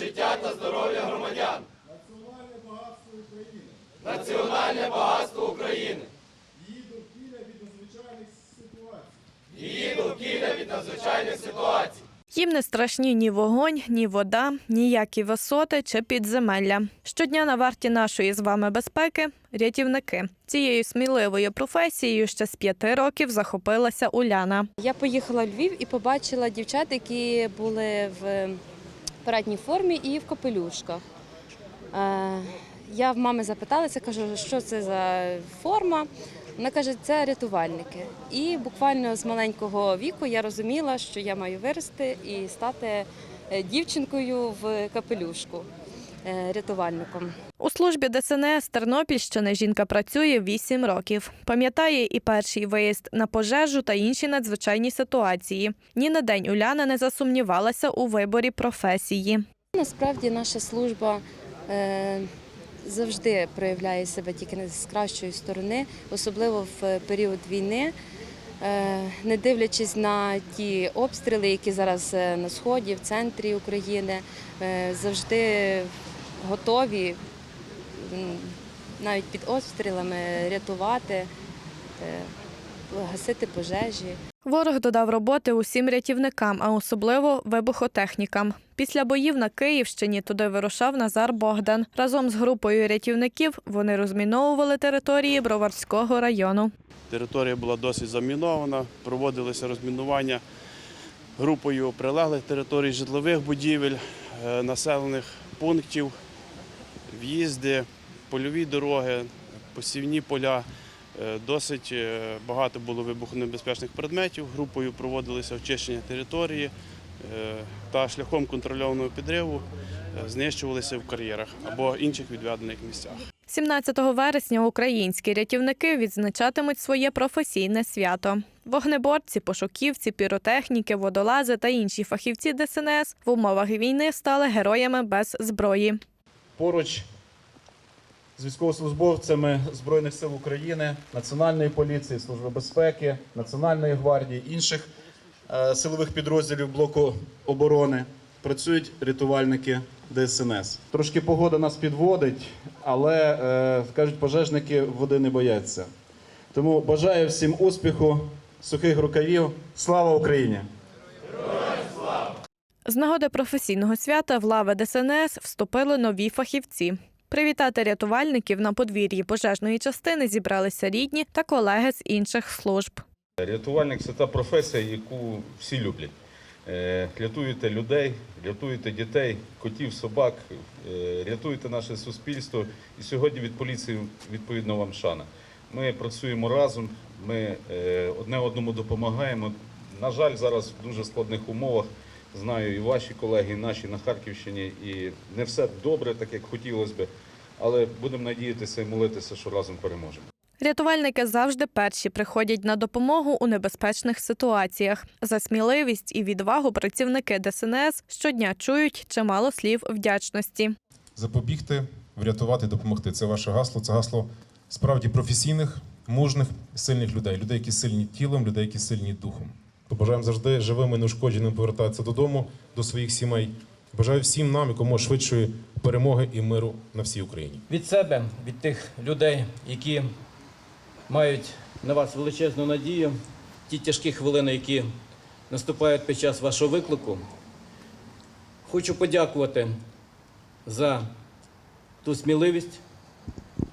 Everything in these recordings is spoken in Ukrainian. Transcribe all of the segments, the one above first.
життя та здоров'я громадян, національне багатство України, національне багатство України, її довкілля від надзвичайних ситуацій. її довкілля від надзвичайних ситуацій. Їм не страшні ні вогонь, ні вода, ніякі висоти чи підземелля. Щодня на варті нашої з вами безпеки рятівники. Цією сміливою професією ще з п'яти років захопилася Уляна. Я поїхала в Львів і побачила дівчат, які були в парадній формі і в капелюшках. Е, Я в мами запиталася, кажу, що це за форма. Вона каже, це рятувальники. І буквально з маленького віку я розуміла, що я маю вирости і стати е, дівчинкою в капелюшку рятувальником. У службі ДСНС Тернопільщини жінка працює 8 років. Пам'ятає і перший виїзд на пожежу та інші надзвичайні ситуації. Ні на день Уляна не засумнівалася у виборі професії. Насправді наша служба е, завжди проявляє себе тільки не з кращої сторони, особливо в період війни. Е, Не дивлячись на ті обстріли, які зараз е, на сході, в центрі України, е, завжди готові навіть під обстрілами рятувати, е, гасити пожежі. Ворог додав роботи усім рятівникам, а особливо вибухотехнікам. Після боїв на Київщині туди вирушав Назар Богдан. Разом з групою рятівників вони розміновували території Броварського району. Територія була досить замінована, проводилися розмінування групою прилеглих територій житлових будівель, е, населених пунктів, в'їзди, польові дороги, посівні поля. Е, Досить е, багато було вибухонебезпечних предметів. Групою проводилися очищення території е, та шляхом контрольованого підриву знищувалися в кар'єрах або інших відведених місцях. 17 вересня українські рятівники відзначатимуть своє професійне свято. Вогнеборці, пошуківці, піротехніки, водолази та інші фахівці ДСНС в умовах війни стали героями без зброї. Поруч з військовослужбовцями Збройних сил України, Національної поліції, Служби безпеки, Національної гвардії, інших е, силових підрозділів блоку оборони працюють рятувальники ДСНС. Трошки погода нас підводить, але е, кажуть, пожежники води не бояться. Тому бажаю всім успіху, сухих рукавів. Слава Україні! З нагоди професійного свята в лави ДСНС вступили нові фахівці. Привітати рятувальників на подвір'ї пожежної частини зібралися рідні та колеги з інших служб. Рятувальник це та професія, яку всі люблять. Е, Рятуєте людей, рятуєте дітей, котів, собак, е, рятуєте наше суспільство. І сьогодні від поліції відповідно вам шана. Ми працюємо разом, ми е, одне одному допомагаємо. На жаль, зараз в дуже складних умовах. Знаю і ваші колеги, і наші на Харківщині, і не все добре, так як хотілося би. Але будемо надіятися і молитися, що разом переможемо. Рятувальники завжди перші приходять на допомогу у небезпечних ситуаціях. За сміливість і відвагу працівники ДСНС щодня чують чимало слів вдячності. запобігти, врятувати, допомогти. Це ваше гасло. Це гасло справді професійних, мужних, сильних людей, людей, які сильні тілом, людей, які сильні духом. Побажаємо завжди живими, неушкодженими повертатися додому, до своїх сімей. Бажаю всім нам якомога швидшої перемоги і миру на всій Україні. від себе, від тих людей, які мають на вас величезну надію, ті тяжкі хвилини, які наступають під час вашого виклику. Хочу подякувати за ту сміливість,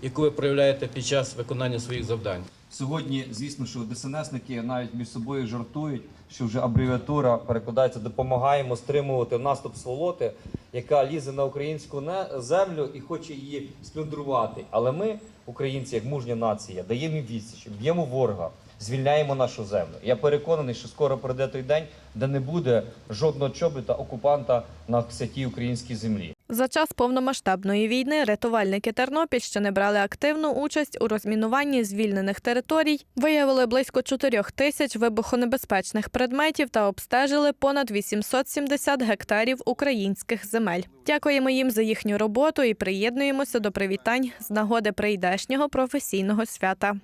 яку ви проявляєте під час виконання своїх завдань. Сьогодні, звісно, що ДСНСники навіть між собою жартують, що вже абревіатура перекладається допомагаємо стримувати наступ сволоти, яка лізе на українську землю і хоче її сплюндрувати. Але ми, українці, як мужня нація, даємо їм відсіч, б'ємо ворога, звільняємо нашу землю. Я переконаний, що скоро прийде той день, де не буде жодного чобіта окупанта на святій українській землі. За час повномасштабної війни рятувальники Тернопільщини брали активну участь у розмінуванні звільнених територій, виявили близько 4 тисяч вибухонебезпечних предметів та обстежили понад 870 гектарів українських земель. Дякуємо їм за їхню роботу і приєднуємося до привітань з нагоди прийдешнього професійного свята.